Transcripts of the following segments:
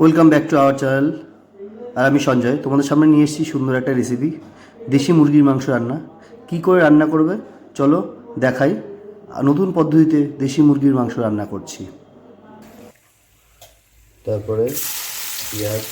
Welcome back to our channel আর আমি সঞ্জয়, তোমাদের সামনে নিয়ে এসেছি সুন্দর একটা রেসিপি দেশি মুরগির মাংস রান্না। কি করে রান্না করবে? চলো দেখাই। নতুন পদ্ধতিতে দেশি মুরগির মাংস রান্না করছি। তারপরে পেঁয়াজ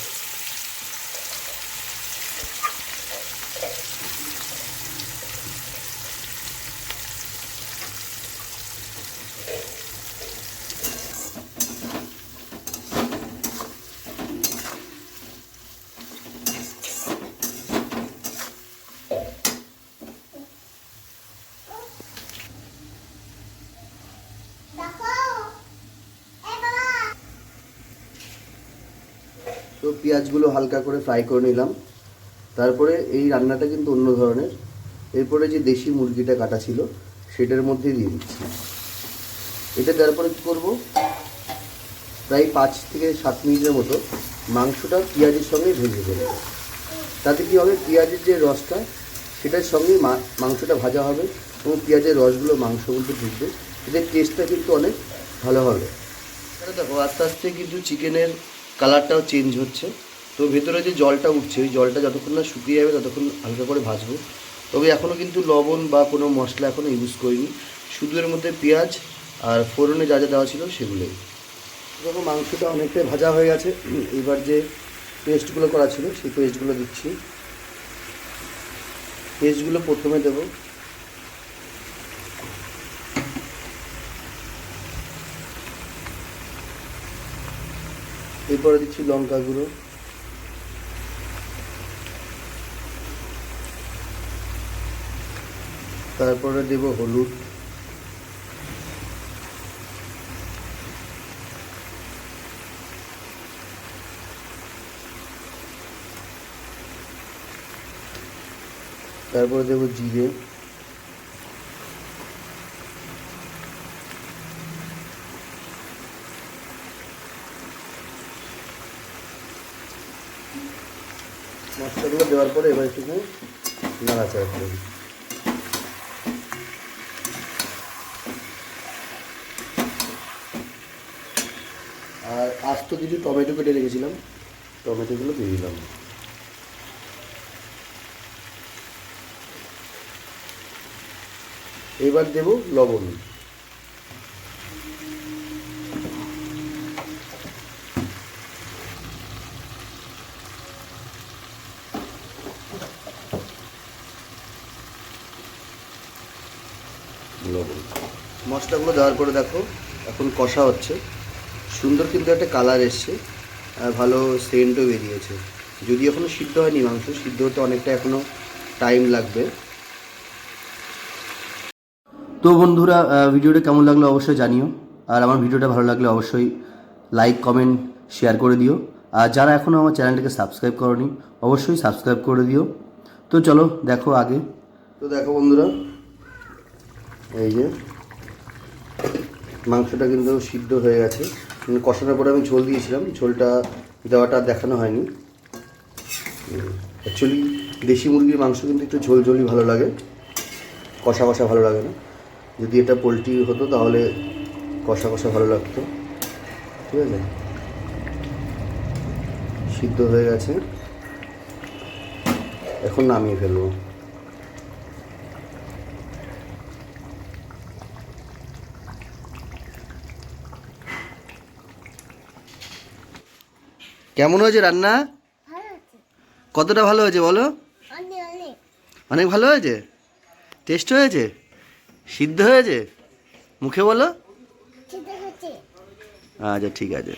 তো পেঁয়াজগুলো হালকা করে ফ্রাই করে নিলাম। তারপরে এই রান্নাটা কিন্তু অন্য ধরনের। এরপরে যে দেশি মুরগিটা কাটা ছিল, সেটার মধ্যে দিয়ে দিচ্ছি। এটা দেওয়ার পরে কী করব? প্রায় পাঁচ থেকে সাত মিনিটের মতো মাংসটা পেঁয়াজের সঙ্গে ভেজে দেবো তাতে কী হবে? পেঁয়াজের যে রসটা, সেটার সঙ্গে মাংসটা ভাজা হবে এবং পেঁয়াজের রসগুলো মাংস মধ্যে ঢুকবে। এদের টেস্টটা কিন্তু অনেক ভালো হবে। দেখো, আস্তে আস্তে কিন্তু চিকেনের কালারটাও চেঞ্জ হচ্ছে। তো ভেতরে যে জলটা উঠছে, ওই জলটা যতক্ষণ না শুকিয়ে যাবে, ততক্ষণ হালকা করে ভাজবো। তবে এখনও কিন্তু লবণ বা কোনো মশলা এখনও ইউজ করিনি। শুধু এর মধ্যে পেঁয়াজ আর ফোড়নে যা যা দেওয়া ছিল সেগুলোই। দেখো, মাংসটা অনেকটাই ভাজা হয়ে গেছে। এবার যে পেস্টগুলো করা ছিল, সেই পেস্টগুলো দিচ্ছি। পেস্টগুলো প্রথমে দেবো। এরপরে দিচ্ছি লঙ্কা গুঁড়ো। তারপরে দেব হলুদ। তারপরে দেব জিরে। মশলাগুলো দেওয়ার পরে এবার একটু নাড়াচাড়া করে দিই। আর আস্ত কিছু টমেটো কেটে রেখেছিলাম। টমেটোগুলো দিয়ে দিলাম। এবার দেব লবণ। লবণ মশলাগুলো দেওয়ার পরে দেখো এখন কষা হচ্ছে। সুন্দর কিন্তু একটা কালার এসছে আর ভালো সেন্টও বেরিয়েছে। যদি এখনও সিদ্ধ হয়নি মাংস সিদ্ধ হতে অনেকটা এখনও টাইম লাগবে। তো বন্ধুরা ভিডিওটা কেমন লাগল অবশ্যই জানিও। আর আমার ভিডিওটা ভালো লাগলে অবশ্যই লাইক কমেন্ট শেয়ার করে দিও। আর যারা এখনও আমার চ্যানেলটাকে সাবস্ক্রাইব করনি অবশ্যই সাবস্ক্রাইব করে দিও। তো চলো দেখো আগে। তো দেখো বন্ধুরা এই যে, মাংসটা কিন্তু সিদ্ধ হয়ে গেছে। কষানোর পরে আমি ঝোল দিয়েছিলাম, ঝোলটা দেওয়াটা দেখানো হয়নি। অ্যাকচুয়ালি দেশি মুরগির মাংস কিন্তু একটু ঝোল ঝোলই ভালো লাগে। কষা কষা ভালো লাগে না। যদি এটা পোলট্রি হতো তাহলে কষা কষা ভালো লাগতো। ঠিক আছে? সিদ্ধ হয়ে গেছে। এখন নামিয়ে ফেলব। কেমন হয়েছে রান্না? কতটা ভালো হয়েছে বলো? অনেক ভালো হয়েছে? টেস্ট হয়েছে? সিদ্ধ হয়েছে? মুখে বলো। আচ্ছা ঠিক আছে।